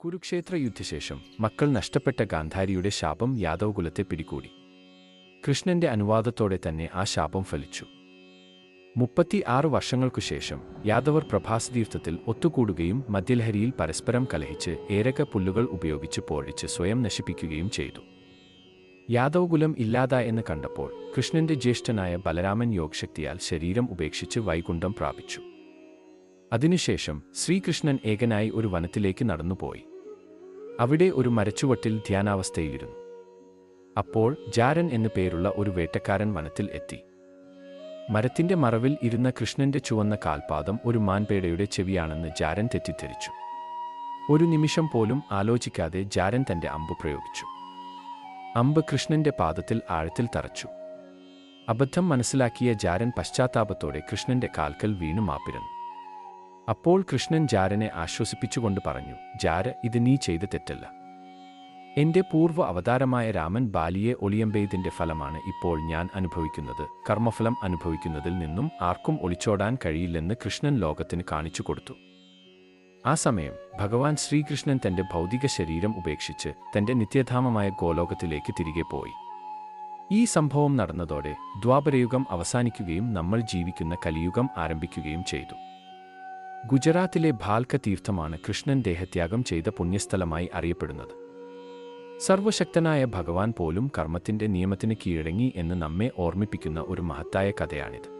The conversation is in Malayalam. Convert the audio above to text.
കുരുക്ഷേത്ര യുദ്ധശേഷം മക്കൾ നഷ്ടപ്പെട്ട ഗാന്ധാരിയുടെ ശാപം യാദവ് കുലത്തെ പിടികൂടി. കൃഷ്ണന്റെ അനുവാദത്തോടെ തന്നെ ആ ശാപം ഫലിച്ചു. മുപ്പത്തി ആറ് വർഷങ്ങൾക്കു ശേഷം യാദവർ പ്രഭാസതീർത്ഥത്തിൽ ഒത്തുകൂടുകയും മദ്യലഹരിയിൽ പരസ്പരം കലഹിച്ച് ഏരക പുല്ലുകൾ ഉപയോഗിച്ച് പോഴിച്ച് സ്വയം നശിപ്പിക്കുകയും ചെയ്തു. യാദവകുലം ഇല്ലാതാ എന്ന് കണ്ടപ്പോൾ കൃഷ്ണന്റെ ജ്യേഷ്ഠനായ ബലരാമൻ യോഗശക്തിയാൽ ശരീരം ഉപേക്ഷിച്ച് വൈകുണ്ഠം പ്രാപിച്ചു. അതിനുശേഷം ശ്രീകൃഷ്ണൻ ഏകനായി ഒരു വനത്തിലേക്ക് നടന്നുപോയി. അവിടെ ഒരു മരച്ചുവട്ടിൽ ധ്യാനാവസ്ഥയിലിരുന്നു. അപ്പോൾ ജാരൻ എന്നു പേരുള്ള ഒരു വേട്ടക്കാരൻ വനത്തിൽ എത്തി. മരത്തിന്റെ മറവിൽ ഇരുന്ന കൃഷ്ണന്റെ ചുവന്ന കാൽപാദം ഒരു മാൻപേടയുടെ ചെവിയാണെന്ന് ജാരൻ തെറ്റിദ്ധരിച്ചു. ഒരു നിമിഷം പോലും ആലോചിക്കാതെ ജാരൻ തന്റെ അമ്പ് പ്രയോഗിച്ചു. അമ്പ് കൃഷ്ണന്റെ പാദത്തിൽ ആഴത്തിൽ തറച്ചു. അബദ്ധം മനസ്സിലാക്കിയ ജാരൻ പശ്ചാത്താപത്തോടെ കൃഷ്ണന്റെ കാൽക്കൽ വീണു മാപ്പിരുന്നു അപ്പോൾ കൃഷ്ണൻ ജാരനെ ആശ്വസിപ്പിച്ചുകൊണ്ട് പറഞ്ഞു ജാര ഇത് നീ ചെയ്ത തെറ്റല്ല. എന്റെ പൂർവ അവതാരമായ രാമൻ ബാലിയെ ഒളിയമ്പെയ്തിന്റെ ഫലമാണ് ഇപ്പോൾ ഞാൻ അനുഭവിക്കുന്നത്. കർമ്മഫലം അനുഭവിക്കുന്നതിൽ നിന്നും ആർക്കും ഒളിച്ചോടാൻ കഴിയില്ലെന്ന് കൃഷ്ണൻ ലോകത്തിന് കാണിച്ചു കൊടുത്തു. ആ സമയം ഭഗവാൻ ശ്രീകൃഷ്ണൻ തന്റെ ഭൗതിക ശരീരം ഉപേക്ഷിച്ച് തന്റെ നിത്യധാമമായ ഗോലോകത്തിലേക്ക് തിരികെ പോയി. ഈ സംഭവം നടന്നതോടെ ദ്വാപരയുഗം അവസാനിക്കുകയും നമ്മൾ ജീവിക്കുന്ന കലിയുഗം ആരംഭിക്കുകയും ചെയ്തു. ഗുജറാത്തിലെ ഭാൽക്ക തീർത്ഥമാണ് കൃഷ്ണൻ ദേഹത്യാഗം ചെയ്ത പുണ്യസ്ഥലമായി അറിയപ്പെടുന്നത്. സർവശക്തനായ ഭഗവാൻ പോലും കർമ്മത്തിന്റെ നിയമത്തിന് കീഴടങ്ങി എന്ന് നമ്മെ ഓർമ്മിപ്പിക്കുന്ന ഒരു മഹത്തായ കഥയാണിത്.